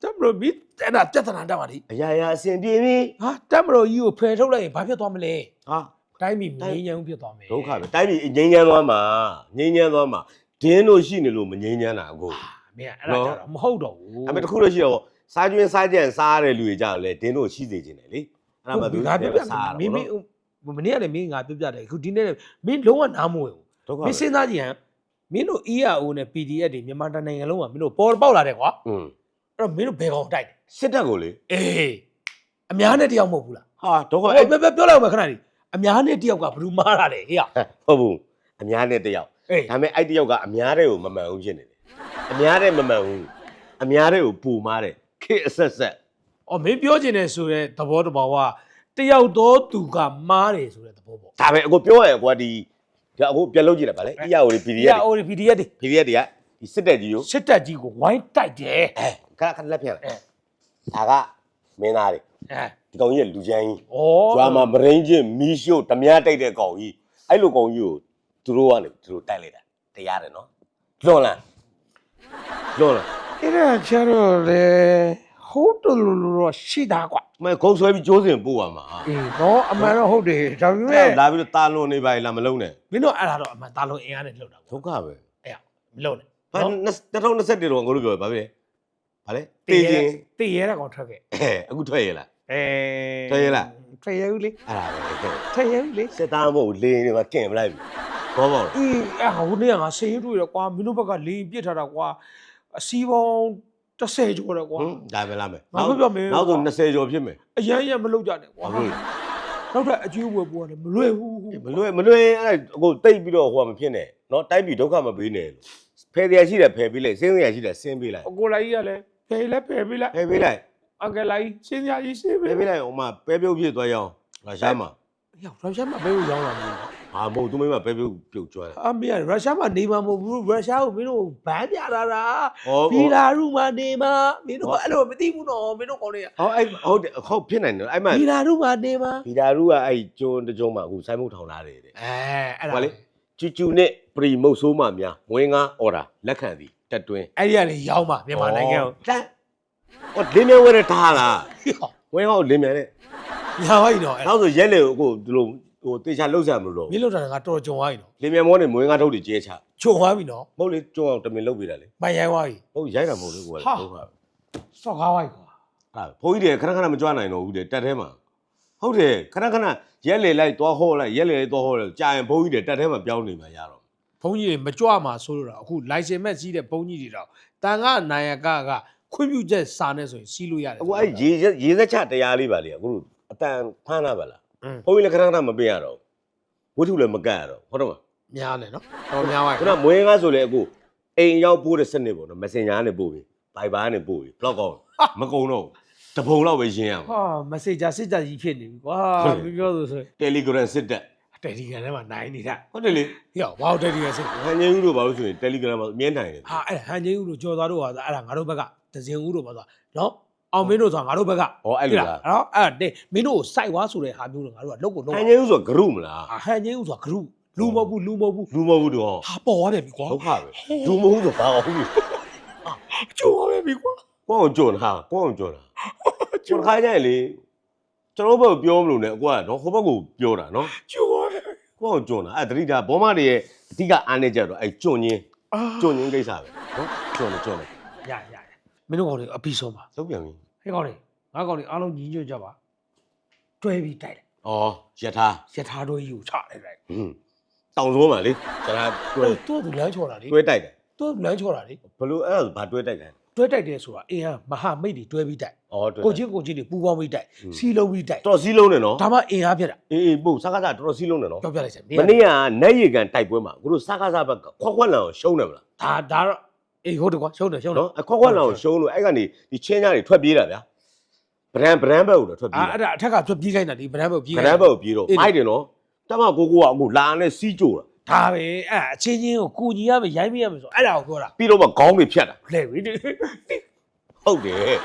တက်မလို့မိအဲ့ဒါပြဿနာတက်ပါလိအရာရာအစဉ်ပြေပြီဟာတက်မလို့ကြီးကိုဖယ်ထုတ်လိုက်ရင်ဘာဖြစ်သွားမလဲဟာတိုင်းပြည်မငြိမ်းချမ်းဘူးဖြစ်သွားမယ်ဒုက္ခပဲတိုင်းပြည်ငြိမ်းချမ်းသွားမှာငြိမ်းချမ်းသွားမှာဒင်းတို့ရှိနေလို့မငြိမ်းချမ်းတာအကိုမင်းအဲ့ဒါကြတော့မဟုတ်တော့ဘူးအမေတစ်ခုလို့ရှိတော့စားကျွင်းစားကြံစားရတဲ့လူတွေကြောက်လဲဒင်းတို့ရှိစေခြင်းတယ်လေအဲ့ဒါမှသူငါပြပြစားရမင်းမတာင်းမနေ့ကလည်းမင်းငါပြပြတယ်အခုဒီနေ့မင်းလုံးဝနားမဝင်ဘူးဒုက္ခမင်းစဉ်းစားကြည့်ဟမ်မင်းတို့ EAO နဲ့ PDF တွေမြန်မာတိုင်းနိုင်ငံလုံးမှာမင်းတို့ပေါ်ပေါက်လာတယ်ကွာอืมအဲ့ တော့မင်းတို့ဘယ်ကောင်တိုက်တယ်စစ်တပ်ကိုလေအေးအများနဲ့တယောက်မဟုတ်ဘူးလားဟာဒုက္ခဟိုအဲ့ပြပြပြောလိုက်အောင်မခဏလေးအများနဲ့တယောက်ကဘယ်သူမားတာလဲဟေ့ရဟုတ်ဘူးအများနဲ့တယောက်အေးဒါပေမဲ့အဲ့တယောက်ကအများတဲ့ကိုမမှန်ဘူးဖြစ်နေတယ်အများတဲ့မမှန်ဘူးအများတဲ့ကိုပူမားတဲ့ခေတ်အဆက်ဆက်အော်မင်းပြောချင်တယ်ဆိုတဲ့သဘောတဘာဝတယောက်တော့သူကမားတယ်ဆိုတဲ့သဘောပေါ့ဒါပဲအကိုပြောရရင်ကွာဒီဒါအကိုပြန်လုပ်ကြည့်လိုက်ပါလေအရာကိုဒီ PDF ဟို PDF တွေတွေ PDF တွေက ဒီစစ်တပ်ကြီးကိုစစ်တပ်ကြီးကိုဝိုင်းတိုက်တယ်အဲခဏခဏလက်ပြန်အဲလိုက်ဒါကမင်းသားတွေအဲဒီကောင်ကြီးကလူချမ်းကြီးဩကျွာမှာမရင်းချင်းမီးရှို့ဓမြတိုက်တဲ့ကောင်ကြီးအဲ့လိုကောင်ကြီးကိုသူတို့ကနေသူတို့တိုက်လိုက်တာတရားတယ်နော်လွန်လားလွန်လားအဲ့ဒါကျတော့လေဟုတ်တယ်လို့လို့ရှိတာကွာမင်းခုံဆွဲပြီးကျိုးစင်ပို့ရမှာအေးတော့အမှန်တော့ဟုတ်တယ်ဒါပေမဲ့အဲ့လာပြီးတော့တာလွန်နေပါလေလားမလုံးနဲ့မင်းတို့အဲ့ဒါတော့အမှန်သားလုံးအင်အားနဲ့လှုပ်တာဒုပေါ့က္ခပဲအဲ့မလှုပ်နဲ့ ဘာ နော် 2021တော့ငါတို့ပြောဘာပဲဘာလဲ တေ တေး း ချင်း တေးရတဲ့ကောင်ထွက်ခဲ့ အဲအခုထွက်ရလား အဲ ထွက်ရဲလား ထွက်ရဦးလေ အဲ့ဒါပဲ ထွက်ရဦးလေ စစ်သားမဟုတ်လေနေမှာကင်မလိုက်ဘူးဘောဘော အေးအဲ့ဟိုနေ့ကငါဆေးရွတွေ့ရကွာမင်းတို့ဘက်ကလေပြစ်ထားတာကွာအစီးပေါင်း30ကျော်တယ်ကွာ ဟမ်ဒါပဲလားမယ် ငါပြောပြမယ် နောက်ဆို20ကျော်ဖြစ်မယ် အရန်ရန်မလုပ်ကြနဲ့ကွာ ဘာလို့လဲ နောက်ထပ်အကျိုးဝယ်ပေါ်တယ်မလွယ်ဘူး မလွယ်မလွယ်အဲ့ဒါအခုတိတ်ပြီးတော့ဟိုကမဖြစ်နဲ့เนาะတိုက်ပြီးဒုက္ခမပေးနဲ့လို့ ဖယ်တရားရှိတယ်ဖယ်ပေးလိုက်စင်းတရားရှိတယ်စင်းပေးလိုက်အကိုလိုက်ကြီးကလည်းဖယ်လဲဖယ်ပေးလိုက်ဖယ်ပေးလိုက်အကယ်လိုက်ရှင်းရကြီးရှင်းဖပေးယ်ပေးလိုက်ဟိုမှာပဲပြုတ်ပြည့်သွားရအောင်ရုရှားမှာရောက်ရုရှားမှာဘယ်ကိုရောက်လာမလဲဟာမဟုတ်သူမိမပဲပြုတ်ပြုတ်ကျွမ်းတယ်အမေကရုရှားမှာနေမှာမဟုတ်ဘူးရုရှားကိုမင်းတို့ဘန်းပြလာတာဟောဘီလာရုမှာနေမှာမင်းတို့အဲ့လိုမသိဘူးနော်မင်းတို့ကောင်းနေရဟောအဲ့ဟုတ်တယ်ဟုတ်ဖြစ်နိုင်တယ်အဲ့မှာဘီလာရုမှာနေမှာဗီဒါရူကအဲ့ကျွန်းတကြုံမှာအခုစိုင်းမုတ်ထောင်လာတယ်တဲ့အဲအဲ့ဟောဒါလေ ကျူကျူနဲ့ပရီမုတ်ဆိုးမှများမွေးငါအော်ဒါလက်ခံသည်တက်တွင်းအဲ့ဒီကနေရောက်မှာမြန်မာနိုင်ငံကိုတန်းဟောလင်းမြဝဲတဲ့ထားလားဟောဝဲဟောလင်းမြတဲ့ညာဝိုင်းတော့အဲ့နောက်ဆိုရက်လေကိုအခုဒီလိုဟိုတေချာလှုပ်ရှားမလို့တော့မင်းတို့တာကတော်ကြုံဝိုင်းတော့လင်းမြမောနဲ့မွေးငါထုတ်တွေကျဲချကြုံသွားပြီနော်မဟုတ်လေကျွန်းအောင်တမင်လှုပ်ပေးတာလေမိုင်ရိုင်းဝိုင်းဟုတ်ရိုက်တာမဟုတ်လေကိုကဟာဒုက္ခပဲစော့ကားဝိုင်းကွာအဲ့ဘိုးကြီးတွေခဏခဏမကြွနိုင်တော့ဘူးတဲ့တက်ထဲမှာ ဟုတ်တယ်ခဏခဏရက်လေလိုက်သွားဟောလိုက်ရက်လေလိုက်သွားဟောလိုက်ကြာရင်ဘိုးကြီးတွေတက်ထဲမှာပြောင်းနေမှာရတော့ဘုန်းကြီးတွေမကြွမှာဆိုလို့တော့အခု license မဲ့စီးတဲ့ဘုန်းကြီးတွေတော့တန်ခါနာယကကခွင့်ပြုချက်စာနဲ့ဆိုရင်စီးလို့ရတယ်အခုအဲ့ရေစက်ရေစက်ချတရားလေးပါလေအခုအတန်ဖမ်းလာပါလားอืมဘုန်းကြီးလည်းခဏခဏမပေးရတော့ဘူးဝတ္ထုလည်းမကတ်ရတော့ဘူးဟုတ်တော့မများတယ်နော်တော်များဝိုင်းခုနမွေးငါဆိုလေအခုအိမ်ရောက်ပို့တဲ့စနစ်ပေါ့နော် Messenger နဲ့ပို့ပြီ Viber နဲ့ပို့ပြီ blog ကောမကုံတော့ဘူး တပုံလောက်ပဲရှင်းရမှာ ဟာ messenger စစ်ကြကြီးဖြစ်နေပြီကွာဟုတ်တယ် ပြောဆိုဆို Telegram စစ်တက်တယ်ဒီကန်ထဲမှာနိုင်နေတာဟုတ်တယ်လေဟေ့ဘာလို့တယ်ဒီကန်စစ်ဟန်ငင်းဦးတို့ဘာလို့ဆိုရင် Telegram မှာအမြဲနိုင်တယ်ဟာအဲ့ဟန်ချင်းဦးတို့ကြော်သွားတို့ဟာအဲ့ဒါငါတို့ဘက်ကဒဇင်ဦးတို့ပါသွားနော်အောင်မင်းတို့ဆိုတာငါတို့ဘက်ကဟောအဲ့လိုလားနော်အဲ့ဒါမင်းတို့ကိုစိုက်သွားဆိုတဲ့ဟာမျိုးတော့ငါတို့ကလုတ်ကိုလုတ်ဟန်ငင်းဦးဆိုဂရုမလားဟာဟန်ချင်းဦးဆိုတာဂရုလူမဟုတ်ဘူးလူမဟုတ်ဘူးလူမဟုတ်ဘူးတော့ဟာပေါ်ရတယ်ပြီကွာဒုက္ခပဲလူမဟုတ်ဆိုဘာအောင်ကြီးကျိုးရတယ်ပြီကွာကိုအောင်ကြွတာကိုအောင်ကြွတာ ကျွန်တော်ခါကြရင်လေကျွန်တော်ဘက်ပြောမလို့ねအကွာနော်ဟိုဘက်ကိုပြောတာနော်ကျိုးရတယ်ကိုအောင်ကြွတာအဲ့တတိတာဘောမတွေရဲ့အဓိကအားနေကြတော့အဲ့ကြွညင်းအာကြွညင်းကိစ္စပဲနော်ကြွနေကြွနေရရရမင်းတို့ကောင်တွေအပီဆုံးပါလုံးပြန်ပြီဟဲ့ကောင်တွေငါကောင်တွေအားလုံးညီညွတ်ကြပါတွဲပြီးတိုက်တယ်ဩယထာရထားတို့ကြီးကိုချတယ်တိုက်ဟွန်းတောင်စိုးမှာလေကျွန်တော်တွဲသူ့သူလမ်းချော်တာလေတွဲတိုက်တယ်သူ့လမ်းချော်တာလေဘလို့အဲ့ဒါဘာတွဲတိုက်တယ် တွဲတိုက်တယ်ဆိုတာအင်အားမဟာမိတ်တွေတွဲပြီးတိုက်ဩတွဲကိုချင်းကိုချင်းတွေပူပေါင်းပြီးတိုက်စီလုံးပြီးတိုက်တော်စီးလုံးနေနော်ဒါမှအင်အားပြတာအေးအေးပို့စကားစားတော်တော်စီးလုံးနေနော်ပြောပြလိုက်စမ်းမနေ့ကနက်ရီကန်တိုက်ပွဲမှာကိုတို့စကားစားဘက်ကခွက်ခွက်လန်ကိုရှုံးတယ်မလားဒါဒါတော့အေးဟုတ်တယ်ကွာရှုံးတယ်ရှုံးတယ်နော်အခွက်ခွက်လန်ကိုရှုံးလို့အဲ့ကနေဒီချင်းညာတွေထွက်ပြေးတာဗျာဗရန်ဗရန်ဘက်ကိုတော့ထွက်ပြေးအာတာအဲ့ဒါအထက်ကပြပြေးခိုင်းတာဒီဗရန်ဘက်ပြေးဗခိုရင်းန်ဘက်ကိုပြေးတော့မိုက်တယ်နော်တမကိုကိုကအခုလာနဲ့စီးကြိုတာ ဒါပဲအဲ့အချင်းချင်းကိုကူညီရမယ်ရိုင်းမိရမယ်ဆိုအဲ့ဒါကိုပြောတာပြီးတော့မှခေါင်းတွေဖြတ်တာလဲပြီဟုတ်တယ်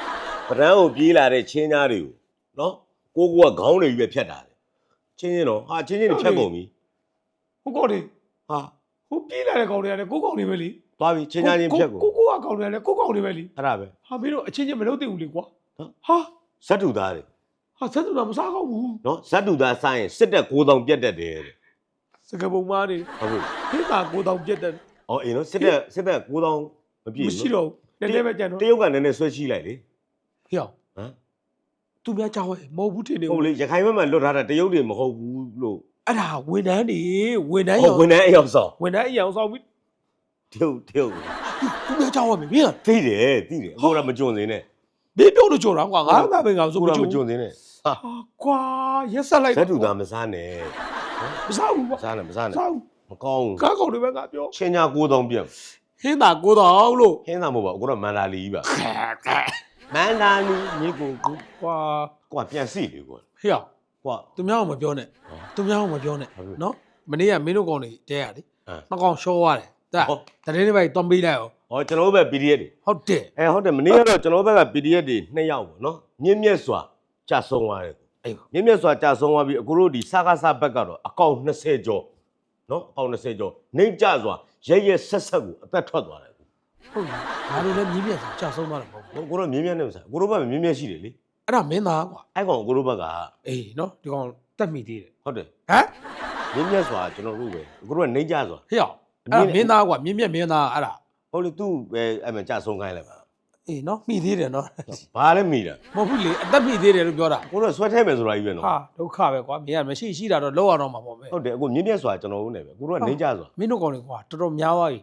ဗရန်ကိုပြေးလာတဲ့ချင်းညာတွေကိုနော်ကိုကိုကခေါင်းတွေကြီးပဲဖြတ်တာချင်းချင်းတော့ဟာချင်းချင်းတွေဖြတ်ကုန်ပြီဟုတ်ကောလေဟာဟိုပြေးလာတဲ့ကောင်တွေကလည်းကိုကောင်တွေပဲလေသွားပြီချင်းချင်းဖြတ်ကိုကိုကိုအကောင့်တွေလည်းကိုကောင်တွေပဲလीအဲ့ဒါပဲဟာမင်းတို့အချင်းချင်းမလုပ်သင့်ဘူးလေကွာဟုတ်ဟာဇတ်တူသားတယ်ဟာဆက်သူကမစားကောင်းဘူးနော်ဇတ်တူသားစားရင်စစ်တက်9000ပြတ်တက်တယ်တဲ့ စကပုံမားနေဟုတ်ပြီဟင်းသာကိုတောင်ပြက်တယ်အော်အေးနော်စစ်တက်စစ်တက်9000မပြည့်မရှိဘူးတော့ဘူးနည်းနည်းပဲကြံတော့တရုတ်ကနည်းနည်းဆွဲချိလိုက်လေဟေ့အောင်ဟမ်သူများကြောက်ရဲမဟုတ်ဘူးထင်နေဟုတ်လေရခိုင်ဘက်မှာလွတ်ထားတာတရုတ်တွေမဟုတ်ဘူးလို့အဲ့ဒါဝန်ထမ်းနေဝန်ထမ်းဟောရောဝန်ထမ်းအရောက်ဆောင်ဝန်ထမ်းအရောင်ဆောင်ပြီးတရုတ်တရုတ်သူများကြောက်ရမယ်မင်းကသိတယ်သိတယ်အခုတော့မကြုံစင်းနဲ့မင်းပြောလို့ကြော်တာကွာငါကပဲငါဆိုအခုမတော့ကြုံမကြုံစင်းနဲ့ဟာဟာကွာရက်ဆက်လိုက်ဇတ်တူသားမစားနဲ့ မစားဘူးကွာမစားနဲ့မစားနဲ့စားဘူးမကောင်းဘူးကားကောင်တွေပဲငါပြောချင်းညာ9000ပြတ်ဟင်းသာကိုတောင်လို့ဟင်းသားမဟုတ်ပါဘူးအခုတော့မန္တာလီကြီးပါမန္တာလီမြေကိုကိုကွာကွာပြန်စီလေကွာဟေ့အောင်ကွာသူများကမပြောနဲ့သူများကမပြောနဲ့ဟုတ်ပြီနော်မနေ့ကမင်းတို့ကောင်တွေတဲရလေအမ်နှစ်ကောင်ရှော့ရတယ်ဒါဟုတ်တရင်တွေပဲတွန်ပေးလိုက်အောင်ဟောကျွန်တော်တို့ပဲ PDF တွေဟုတ်တယ်အဲဟုတ်တယ်မနေ့ကတော့ကျွန်တော်တို့ဘက်က PDF တွေနှစ်ယောက်ပေါ့နော်မြင့်မြတ်စွာကြာဆုံးသွားတယ်အေး မြင့်မြတ်စွာကြာဆုံးသွားပြီးအခုတို့ဒီစကားစဘက်ကတော့အကောင့်20ကျော်နော်အကောင့်20ကျော်နှိမ့်ကြစွာရဲရဲဆက်ဆက်ကိုအသက်ထွက်သွားတယ်ဟုတ်ပြီငါတို့လည်းမြင်းမြတ်ဆိုကြာဆုံးသွားတယ်မဟုတ်ဘူးနော်ကိုတို့မြင့်မြတ်နဲ့မစားကိုတို့ဘက်ကမြင့်မြတ်ရှိတယ်လေအဲ့ဒါမင်းသားကွာအဲ့ကောင်ကိုတို့ဘက်ကအေးနော်ဒီကောင်တက်မိသေးတယ်ဟုတ်တယ်ဟမ်မြင့်မြတ်စွာကျွန်တော်တို့ပဲကိုတို့ကနှိမ့်ကြစွာဟေ့အောင်အဲ့ဒါမင်းသားကွာမြင်းမြတ်မင်းသားအဲ့ဒါဟုတ်လေသူ့ပဲအဲ့မှာကြာဆုံးခိုင်းလိုက်ပါ အေးနော်မိသေးတယ်နော်ဘာလဲမိတာမဟုတ်ဘူးလေအသက်မိသေးတယ်လို့ပြောတာကိုတို့ကဆွဲထဲမယ်ဆိုတာကြီးပဲနော်ဟာဒုက္ခပဲကွာမင်းကမရှိရှိတာတော့လောက်ရတော့မှာပေါ့ပဲဟုတ်တယ်အခုမြင့်မြတ်စွာကျွန်တော်တို့နဲ့ပဲကိုတို့ကနှိမ့်ကြစွာမင်းတို့ကောင်တွေကွာတော်တော်များသွားပြီ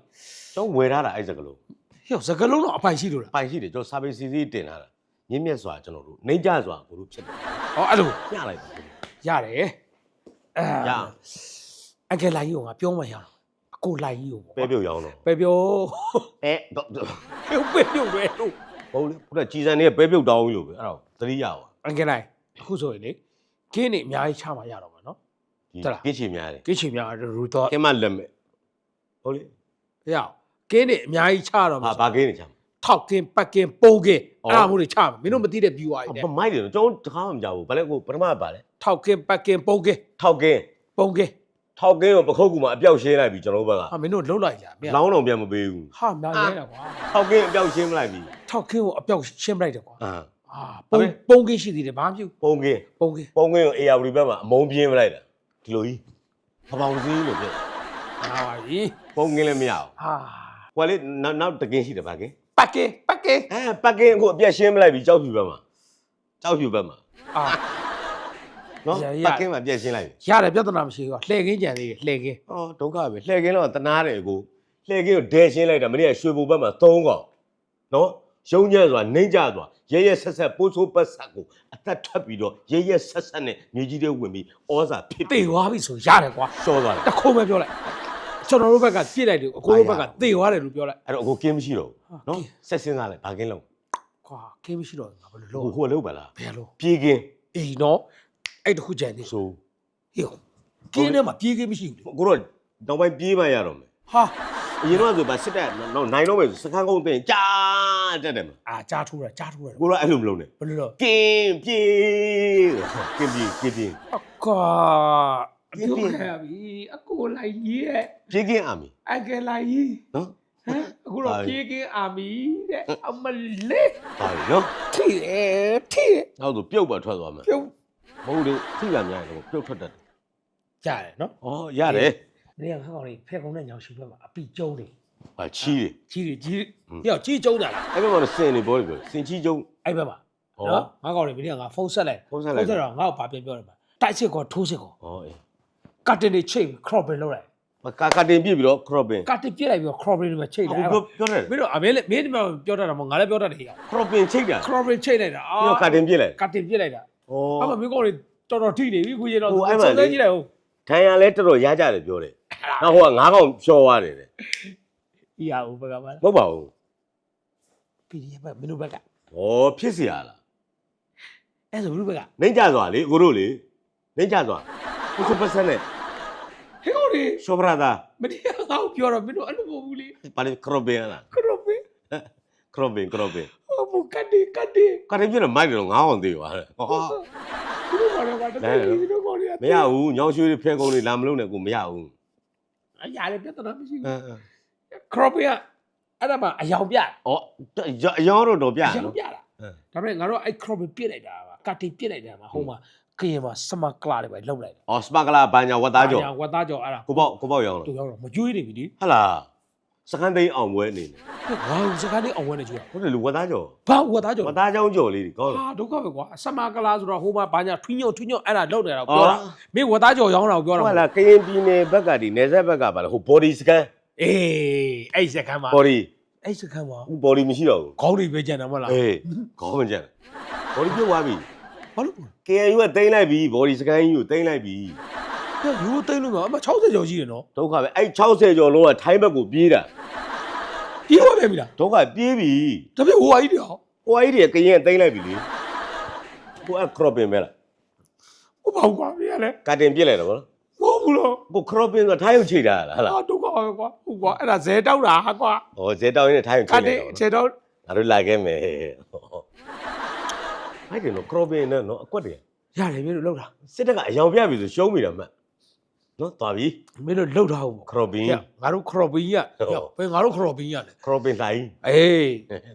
ကျွန်တော်ဝယ်ထားတာအဲ့စကလုံးဟေ့အောင်စကလုံးတော့အပိုင်ရှိလို့လားပိုင်ရှိတယ်ကျွန်တော်စာပေစီစီတင်ထားတာမြင့်မြတ်စွာကျွန်တော်တို့နှိမ့်ကြစွာကိုတို့ဖြစ်တယ်ဟောအဲ့လိုညလိုက်ပါရတယ်အဲရအကယ်လိုက်ကြီးကငါပြောမှရအောင်အ ကိုလိုက်ကြီးကိုပဲပြုတ်ရောင်းတော့ပဲပြောအဲတော့ဟေ့ပဲပြောတယ်လို့ဟုတ်လေခုနကကြီးစံနေပဲပြုတ်တောင်းကြီးလို့ပဲအဲ့တော့သတိရပါအကယ်လိုက်အခုဆိုရင်လေကင်းနေအများကြီးချမှရတော့မှာနော်ဒီတက်လားကိချီများတယ်ကင်းချင်များရူတော့ခင်မလက်မဲ့ဟုတ်လေဟေ့အောင်ကင်းနေအများကြီးချတော့ဟာမှာဘာကိနေချမ်းထောက်ကင်းပတ်ကင်းပုံကင်းအော်အဲ့ဒါမျိုးတွေချမှာမင်းတို့မသိတဲ့ view อ่ะဘာမိုက်တယ်နော်ကျွန်တော်တခါမှမကြောက်ဘူးဘာလဲကိုပထမကဘာလဲထောက်ကင်းပတ်ကင်းပုံကင်းထောက်ကင်းပုံကင်း ထောက်ကင်းကိုပခုတ်ကူမှာအပြောက်ရှင်းလိုက်ပြီကျွန်တော်တို့ဘက်ကဟာမင်းတို့လှုပ်လိုက်လားမင်းလောင်းတော့ပြန်မပေးဘူးဟာများရဲတာကွာထောက်ကင်းအပြောက်ရှင်းမလိုက်ပြီထောက်ကင်းကိုအပြောက်ရှင်းပလိုက်တယ်ကွာအာဟာဟုတ်ပုံကဲ့ပုံကင်းရှိသေးတယ်ဘာမှမပြုပုံကင်းပုံကင်းပုံကင်းကို AR ဘက်မှာအမုံပြင်းမလိုက်တာဒီလိုကြီးဖပောင်စည်းလို့ဖြစ်ဟာပါပြီပုံကင်းလည်းမရအောင်ဟာကွာလေနောက်နောက်တကင်းရှိတယ်ဗာကင်းပတ်ကင်းပတ်ကင်းအဲပတ်ကင်းအခုအပြက်ရှင်းမလိုက်ပြီကြောက်ဖြူဘက်မှာကြောက်ဖြူဘက်မှာအာ နော်ရရပတ်ကင်းမှာပြက်ရှင်းလိုက်ပြီရတယ်ပြဿနာမရှိဘူးကွာလှည့်ကင်းကြံသေးတယ်လှည့်ကင်း။အော်ဒုက္ခပဲ။လှည့်ကင်းတော့တနာတယ်ကို။လှည့်ကင်းကိုဒဲရှင်းလိုက်တာမနေ့ကရွှေဘုံဘက်မှာ၃កောင်။နော်။ရုံညံ့စွာနှိမ့်ကြစွာရဲရဲဆက်ဆက်ပိုးဆိုးပတ်ဆက်ကိုအသက်ထပ်ပြီးတော့ရဲရဲဆက်ဆက်နဲ့မြေကြီးတွေဝင်ပြီးဩဇာဖြစ်တေသွားပြီဆိုရတယ်ကွာရှော့သွားတယ်တခုံးပဲပြောလိုက်ကျွန်တော်တို့ဘက်ကပြစ်လိုက်တယ်အကိုတို့ဘက်ကတေသွားတယ်လို့ပြောလိုက်။အဲ့တော့အခုကင်းမရှိတော့ဘူးဟာ။နော်။ဆက်စင်းသားလိုက်ဘာကင်းလုံးကွာကင်းမရှိတော့ဘူးငါဘယ်လို။လုပ်ဟိုဟိုလုံးပါလားဘယ်လို။ပြေးကင်းအေးနော် အဲ့တခုကြံသေးဆိုဟေ့ကင်းထဲမှာပြေးကင်းမရှိဘူးလေအခုတော့တော့ပိုင်းပြေးမှရတော့မယ်ဟာ။အရင်တော့ဆိုဗာစစ်တက်နော်နိုင်တော့မယ်ဆိုစခန်းကုန်းတင်ကြာတက်တယ်မှာအာကြားထိုးတာကြားထိုးတာ။ကိုတော့အဲ့လိုမလုပ်နဲ့ဘယ်လိုလုပ်။ကင်းပြေးကင်းပြေးကင်းပြေးအကွာပြင်းပြင်းပြောခဲ့ပြီအကိုလိုက်ကြီးရဲ့ပြေးကင်းအာမီအကယ်လိုက်ကြီးနော်ဟမ်အခုတော့ဟာပြေးကင်းအာမီတဲ့အမလေးဟာနော်ထိတယ်ထိတယ်နောက်ဆိုပြုတ်ပါထွက်သွားမယ်ပြုတ် မဟုတ်လေထိတာများတယ်ပြုတ်ထွက်တတ်တယ်ကြားတယ်နော်ဩရတယ်နေကခါကောင်လေးဖက်ကုန်းနဲ့ညောင်ရှူဘက်မှာအပီကျုံးတယ်ဟာချီးတယ်ကြီးတယ်ကြီးဟွန်းတယ်ဟေ့ကြီးကျုံးတာလားအဲ့ဘက်မှာတော့စင်နေပေါ်တယ်ပြောစင်ချီကျုံ အဲ့ဘက်မှာဩနော်ငါကောင်လေးမင်းကငါဖုန်းဆက်လိုက်ဖုန်းဆက်လိုက် ဖုန်းဆက်တော့ငါ့ကိုဘာပြန်ပြောတယ်မှာတိုက်စစ်ကောထိုးစစ်ကောဩအေးကတ်တင်တွေချိတ်ခရော့ပင်လောက်လိုက်မကာကာတင်ပြစ်ပြီးတော့ cropping ကတ်တင်ပြစ်လိုက်ပြီးတော့ခရော့ပင်တွေမှာချိတ်အခုလိုက် ပြောပြောတယ် မင်းတို့အမေလည်းမင်းဒီမှာပြောတတ်တာမဟုတ်ငါလည်းပြောတတ်တယ်ဟေ့ cropping ချိတ်တာခရော့ပင်ချိတ်လိုက်တာအာပြီးတော့ကာတင်ပြစ်လိုက် ကတ်တင်ပြစ်လိုက်တာဩ အဲ့မှာမင်းကောင်လေးတော်တော်ထိနေပြီခုရေတော့ ဟိုအဲ့မှာ စုံစ လေ မ်းကြည့်လိုက်ဦး ဒဏ်ရာလဲတော်တော်ရကြတယ်ပြောတယ်နောက်ဟိုကငါးကောင်ဖြော်သွားတယ်တဲ့ ဤဟာဦးဘက်ကပါ မဟုတ်ပါဘူး PDF ဘက်မင်းတို့ဘက်က ဩဖြစ်เสียလား အဲ့ဆိုမင်းတို့ဘက်က နှိမ့်ကြစွာလေကိုတို့လေနှိမ့်ကြစွာကိုစပတ်ဆက်နဲ့ ဟေးကောင်လေး ရှော့ဘရာသာ မတရားငါ့ကိုပြောတော့မင်းတို့အဲ့လိုမဟုတ်ဘူးလေ ပါလေ cropping လား ခရော့ပင် cropping cropping ဟိုဘူကတ်တင်ကတ်တင်ကာတင်ပြစ်တော့မိုက်တယ်တော့ငါးကောင်သေးပါတဲ့ဟောဒီလိုပါတော့ကွာတကယ်ဒီလိုကောင်လေးမရဘူးညောင်ရွှေတွေဖဲကုန်းတွေလာမလို့နဲ့ကိုမရဘူးအရာလည်းပြဿနာမရှိအဘူးင်းအင်းခရော့ပင်ကအဲ့ဒါမှအယောင်ပြတာဩအယောတော့တော့ပြအယောင်နော်ပြတာဒါပေမဲ့ငါတို့အဲ့ crop ပြစ်လိုက်တာပါကတိပြစ်လိုက်တာမှာဟိုမှာခရင်မှာစမကလာတွေပဲလောက်လိုက်တယ်ဩစပါကလာဘာညာဝတ်သားကြောဝတ်သားကြောအဲ့ဒါကိုပေါ့ကိုပေါ့ရောင်းသူလားရောက်တော့မကျွေးနေပြီဒီဟလာ စကန်သိန်းအောင်ပွဲအနေနဲ့ငါစကားလေးအောင်ဝဲနေကျွေးဟုတ်တယ်လူဝတ်သားကြောဘာဝတ်သားကြောဝတ်သားချောင်းကြော်လေးတွေကောင်းလား ဟာဒုက္ခပဲကွာစမကလာဆိုတော့ဟိုမှာဘာညာထွင်းညုံထွင်းညုံအဲ့ဒါလောက်တယ်တော့ပြောတာအော် မင်းဝတ်သားကြောရောင်းတာကိုပြောတာဟုတ်လားကရင်ပြည်နယ်ဘက်ကဒီနယ်စပ်ဘက်ကပါလားဟို body scan အေးအဲ့စကမ်းမှာ body အဲ့စကမ်းမှာဟို body မရှိတော့ဘူးခေါင်းတွေပဲကြံတယ်မဟုတ်လားအေးခေါင်းမကြက် body ပြုတ်သွားပြီ ဘာလို့ KNU ကတိမ့်လိုက်ပြီ body scan ကြီးကိုတိမ့်လိုက်ပြီလဲ ယူသိမ့်လို့မအမ60ကျော်ရှိတယ်နော်ဒုက္ခပဲအဲ့60ကျော်လုံးကထိုင်းဘက်ကိုပြေးတာပြေးသွားပြန်ပြီလားဒုက္ခပြေးပြီဒါပေမဲ့ဟိုအကြီးတည်းဟောဟိုအဲ့ဒီကရင်ကတိမ့်လိုက်ပြီလေဟိုအ cropping ပဲလားဟိုဘာကွာမင်းကလည်းကတင်ပြစ်လိုက်တော့ဗောမဟုတ်ဘူးလို့ကို cropping ကထိုင်းကိုချိန်တာလားဟလားအာဒုက္ခပဲကွာဟိုကွာအဲ့ဒါဇဲတောက်တာဟာကွာဟောဇေတောင်းရင်းထိုင်းကိုကချိန်တလိုက်ည်းတော့ဇဲတောက်ငါတို့လာခဲ့မယ်အဲ့ဒီနော် cropping နဲ့နော်အကွက်တွေရတယ်မင်းတို့လှုပ်တာစစ်တပ်ကအယောင်ပြပြီဆိုရှုံးပြီတော့မှတ် နော်သွားပြီမင်းတို့လှုပ်တာဟုတ်ပေါ့ cropping ငါတို့ခရော်ဘင်းရဟုတ်ဘယ်ငါတို့ခရော်ဘင်းရတယ် cropping တိုင်းအေး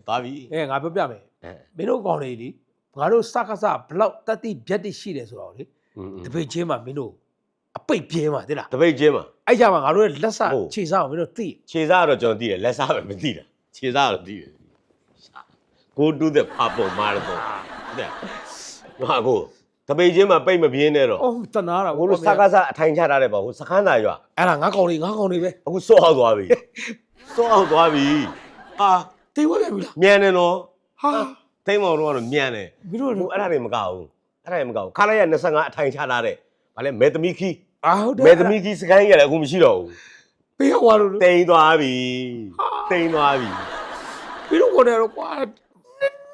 သွားပြီအဲငါပြောပြမယ်အဲမင်းတို့ကောင်းနေလေငါတို့စကစဘလောက်တတိပြတ်တိရှိတယ်ဆိုတော့လေอืมတပိတ်ချင်းမှာမင်းတို့အပိတ်ပြဲမှာတိလားတပိတ်ချင်းမှာအဲ့ကြမှာငါတို့ရဲ့လက်စဟုတ်ခြေစားကိုမင်းတို့သိခြေစားကတော့ကျွန်တော်သိတယ်လက်စားပဲမသိတာခြေစားကတော့သိတယ် go to the purple marathon တဲ့ဟာကို တပိတ်ချင်းမှာပိတ်မပြင်းနဲ့တော့အော်တနာတာဟိုလိုစကားစားအထိုင်ချထားတယ်ပေါ့ဟိုစခန်းသာရွာအဲ့ဒါငါကောင်းနေငါကောင်းနေပဲအခုစော့အောင်သွားပြီစော့အောင်သွားပြီဟာတိတ်ဝဲပြန်ပြီလားမြန်တယ်နော်ဟာသိမ့်မောင်တော့ကတော့မြန်တယ်မင်းတို့ဟိုအဲ့ဒါတွေမကဘူးအဲ့ဒါတွေမကဘူးခါလိုက်ရ25အထိုင်ချထားတဲ့ဗာလဲမေသမီခီအာဟုတ်တယ်မေသမီခီစကန်ရတယ်အခုမရှိတော့ဘူးပေးရောက်သွားလို့တိမ်သွားပြီတိမ်သွားပြီမင်းတို့ကိုယ်တော့ကွာ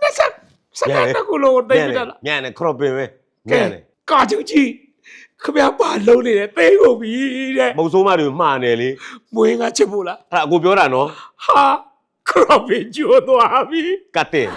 နှစ်ဆက်စကားတကူလို့တိတ်ပြီလားမြန်တယ်ခရော့ပင်ပဲ မြန်တယ်ကာချူကြီးခမရပါလုံးနေတယ်သိကုန်ပြီတဲ့မုံဆိုးမတွေမှားနေလေမွေးငါချစ်ဖို့လားအဲ့ဒါအကိုပြောတာနော်ဟာခရော့ပင်ကျိုးသွားပြီကတ်တင်